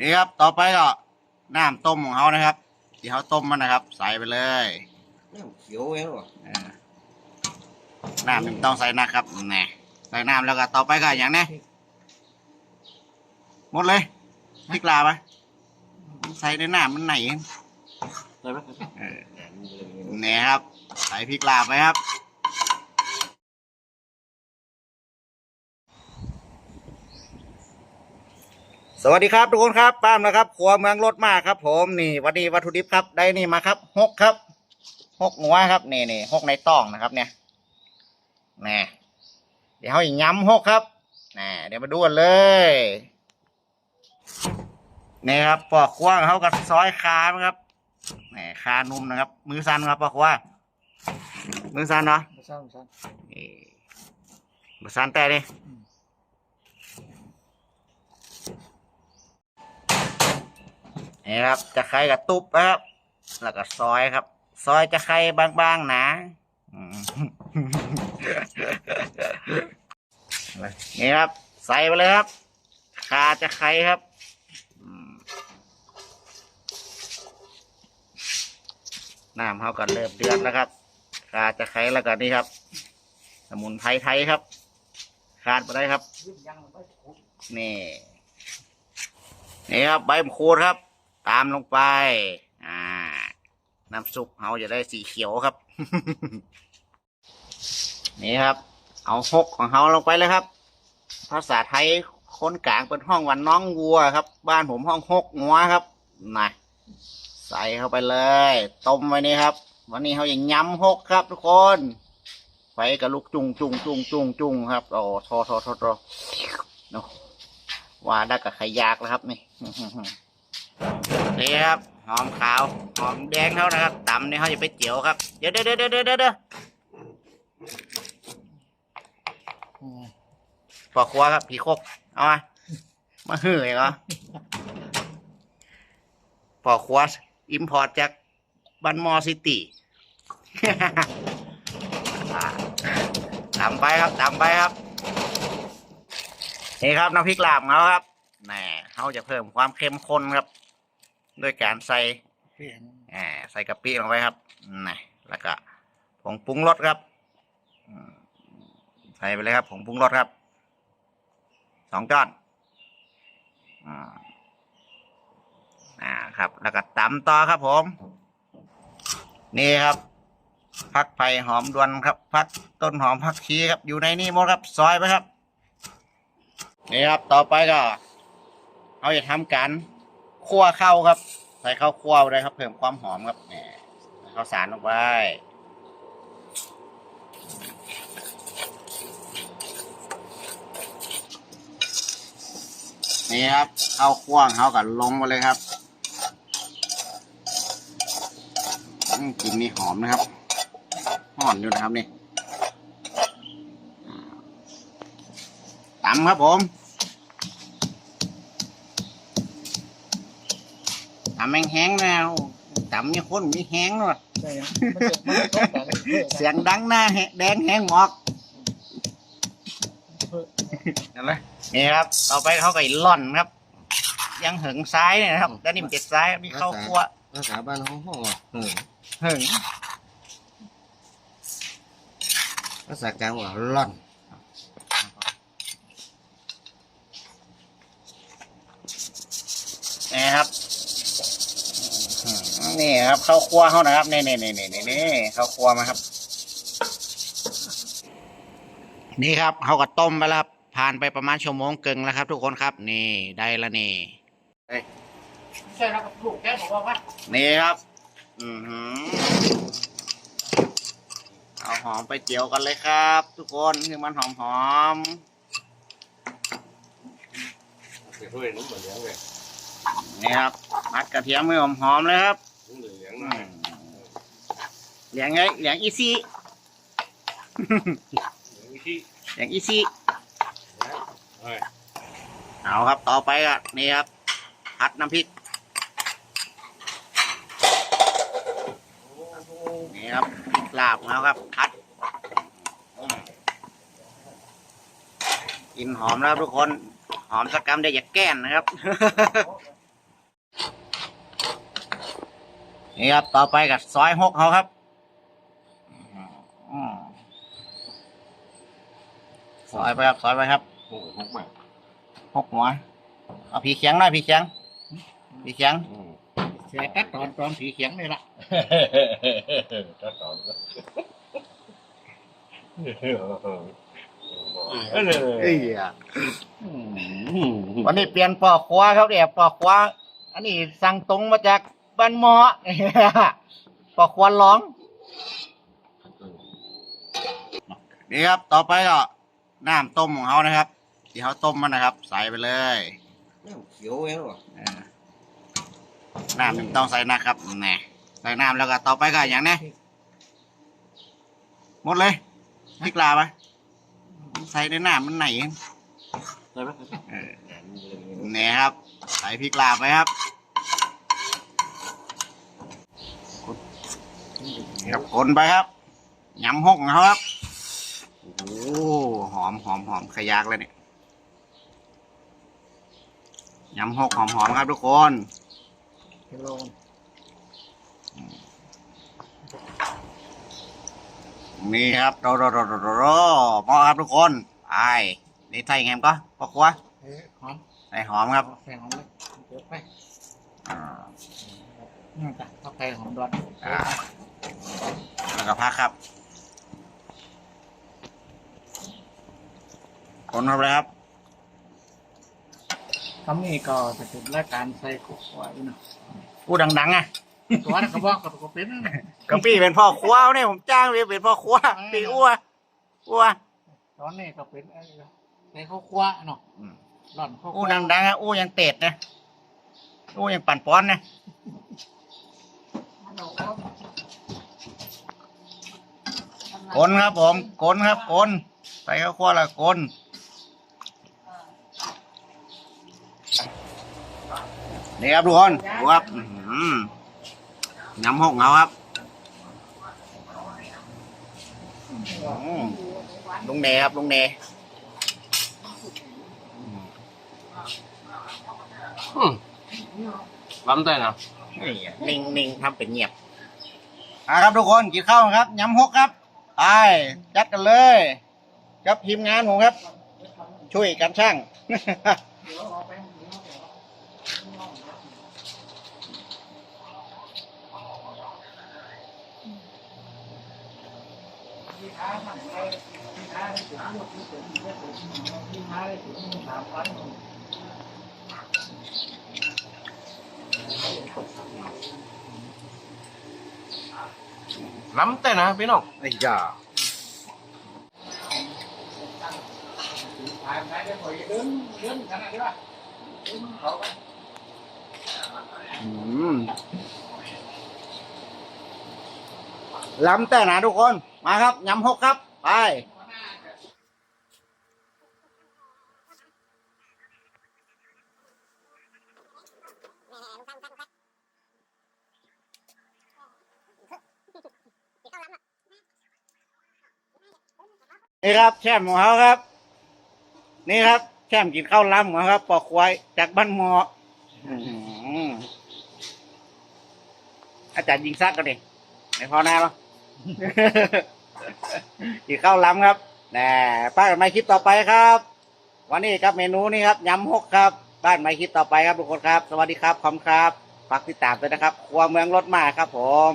นี่ครับ ต่อไปก็น้ำต้มของเขานะครับที่เขาต้มมันนะครับ ใส่ไปเลยน้ำเขียวเองหรอเออน้ำมันต้องใส่นะครับนี่ใส่น้ำแล้วก็ต่อไปก็อย่างนี้หมดเลยพริกลาไปใส่ในน้ำมันไหนได้ไหมเออนี่ครับ ใส่พริกลาไปครับ สวัสดีครับทุกคนครับป้ามนะครับครัวเมืองรถมากครับ ผมนี่วันนี้วัตถุดิบครับ ได้นี่มาครับหกครับหกหัวครับนี่นี่หกในต้องนะครับ เนี่ยแน่เดี๋ยวเขาอีกย้ำหกครับแน่เดี๋ยวมาดูกันเลยนี่ครับปอกคว้างเขากับซอยคามนครับแหมคานุ่มนะครับ มือสั้นครับปอกคว้างมือสั้นเนาะไม่ใช่ไม่ใช่นี่มือสั้นแต่ดิ นี่ครับจะไข่กับตุ๊บนะครับ แล้วก็ซอยครับ ซอยจะไข่บางๆนะนี่ครับ ใส่ไปเลยครับคาจะไข่ครับน้ำเขาก็เริ่มเดือดแล้วครับคาจะไข่แล้วก็นี่ครับ สมุนไพรไทยครับขาดไปได้ครับ นี่ นี่ครับใบมะกรูดครับ ตามลงไป อ่า น้ำซุปเราจะได้สีเขียวครับ นี่ครับ เอาหกของเราลงไปเลยครับ ภาษาไทยคนกลางเป็นห้องวันน้องวัวครับ บ้านผมห้องหกงัวครับนะใส่เข้าไปเลย ต้มไว้นี่ครับ วันนี้เขาอย่างย้ำหกครับ ทุกคนไฟกับลูกจุงจุงจุงจุงจุงครับโอ้ทอทอทอทอโอ้ว่าได้กับขยากแล้วครับนี่ นี่ครับหอมขาวหอมแดงเขานะครับตำนี่เขาจะไปเจียวครับเดี๋ยวเดี๋ยวเดี๋ยวเดี๋ยวเดี๋ยวเดี๋ยวปอกครัวครับผีโคกเอามามาหื่อยเหรอปอกครัวอิมพอร์ตจากบันมอซิตี้ตำไปครับตำไปครับนี่ครับน้ำพริกลาบเขาครับแหมเขาจะเพิ่มความเข้มข้นครับ ด้วยการใส่เปลี่ยนอ่าใส่กะปิลงไปครับนี่แล้วก็ผงปรุงรสครับอืมใส่ไปเลยครับผงปรุงรสครับสองจ้อนอ่าอ่าครับ แล้วก็ตำต่อครับผม นี่ครับพักไผ่หอมดวนครับพักต้นหอมพักชีครับ อยู่ในนี่หมดครับ ซอยไปครับ นี่ครับต่อไปก็เราจะทำการ คั่วข้าครับ ใส่ข้าวคั่วไปเลยครับ เพิ่มความหอมครับแหมข้าวสารลงไปนี่ครับข้าวคั่วของเขากับลงมาเลยครับกลินนี่หอมนะครับหอนอยู่นะครับนี่ตำครับผม ตำแห้งๆแล้วตำมีข้นมีแห้งเนาะใช่ยังมันจะมันจะต้องการเพื่อเสียงดังหน้าแหแดงแห้งหมอกนั่นเลยนี่ครับ ต่อไปเขาก็อีล่อนครับ ยังหึงซ้ายเนี่ยนะครับด้านนี้มันจะซ้ายมีข้าวคั่วภาษาบ้านห้องห้องอะเออหึงภาษากลางว่าล่อนนี่ครับอืม นี่ครับข้าวคั่วเขานะครับนี่นี่นี่นี่นี่นี่ข้าวคั่วมาครับ นี่ครับเขาก็ต้มไปแล้วครับผ่านไปประมาณชั่วโมงกึ่งแล้วครับ ทุกคนครับ นี่ได้แล้วนี่ใช่แล้วกับลูกแกบอกว่าว่านี่ครับ อือหือเอาหอมไปเจียวกันเลยครับ ทุกคนคือมันหอมหอมเดี๋ยวด้วยน้ำเหลืองเลยๆนี่ครับมัดกระเทียมให้หอมหอมๆเลยครับน้ำ เหลืองอืหน่อยมเหลียงไงเหลียงอีซี่วิธีเหลียงอีซี่เฮ้ยเอาครับต่อไปก็นี่ครับผัดน้ำพริกนี่ครับพริกลาบของเราครับผัดอืมกลินหอมแล้วครับทุกคน หอมสักกำได้อย่าแก้นนะครับ นี่ครับ ต่อไปกับซอยหกเขาครับซอยไปครับซอยไปครับหกแบบหกหัวเอาผีเขียงหน่อยผีเขียงผีเขียงเสียตัดตอนตอนผีเขียงนี่ละตอบก็เออเอ้ยวันนี้เปลี่ยนปอกขวาครับเนี่ยปอกขวาอันนี้สั่งตรงมาจาก บ้านหมอปอกขวาร้อง นี่ครับ ต่อไปก็น้ำต้มของเขานะครับ ที่เขาต้มมันนะครับ ใส่ไปเลยน้ำเขียวเองหรอเออน้ำต้องใส่นะครับนี่ใส่น้ำแล้วก็ต่อไปก็อย่างนี้หมดเลยพริกลาไปใส่ในน้ำมันไหนใช่ไหมเออนี่ครับ ใส่พริกลาไปครับ นี่ครับคนไปครับยำหกของเขาครับโอ้หอมหอมหอมขยากเลยเนี่ยยำหกหอมหอมครับทุกคนกิโลนี่ครับโรโรโรโรโรมอครับทุกคนไอ้นี่ใส่แงมก็พอครัวเฮ้หอมใส่หอมครับใส่หอมเลยเดี๋ยวไปอ่านี่จ้ะข้าวไก่หอมดวน แล้วก็พักครับคนเข้าไปเลยครับคำนี้ก็จะเป็นรายการใส่กุ๊กไว้เนาะพูดดังๆอะตัวนั้นก็บอกกับก็เป็นกะปี้เป็นพ่อครัวเนี่ยผมจ้างไปเป็นพ่อครัวปีอ้วอ้วตอนนี้ก็เป็นไอ้ใส่ข้าวคั่วเนาะอืมร่อนข้าวอู้คั่วดังๆอะอู้ยังเตดนะอู้ยังปั่นป้อนนะ คนครับผมคนครับคนใส่ข้าวคั่วละคนนี่ครับทุกคนดูครับอื้อหือยำหกเงาครับอืมลุงเนครับลุงเนล้ำได้นะนิ่งนิ่งทำเป็นเงียบอะครับทุกคนกินข้าวครับยำหกครับ ไปจัดกันเลย ครับทีมงานผมครับ ช่วยกันช่าง ล้ำแต่นะพี่น้องไอ้ยาอืมล้ำแต่นะทุกคน มาครับยำหกครับ ไป นี่ครับแช่มของเขาครับ นี่ครับ แช่มกินข้าวล้ำของเขาครับ ปอกควายจากบ้านหมออื้อหืออาจารย์ยิงซักกันดิไม่พอแน่หรอ กินข้าวล้ำครับแน่ป้ากันไม่คลิปต่อไปครับ วันนี้ครับเมนูนี้ครับยำหกครับ บ้านไม่คลิปต่อไปครับทุกคนครับ สวัสดีครับขอบคุณครับฝากติดตามด้วยนะครับ ครัวเมืองรถมาครับผม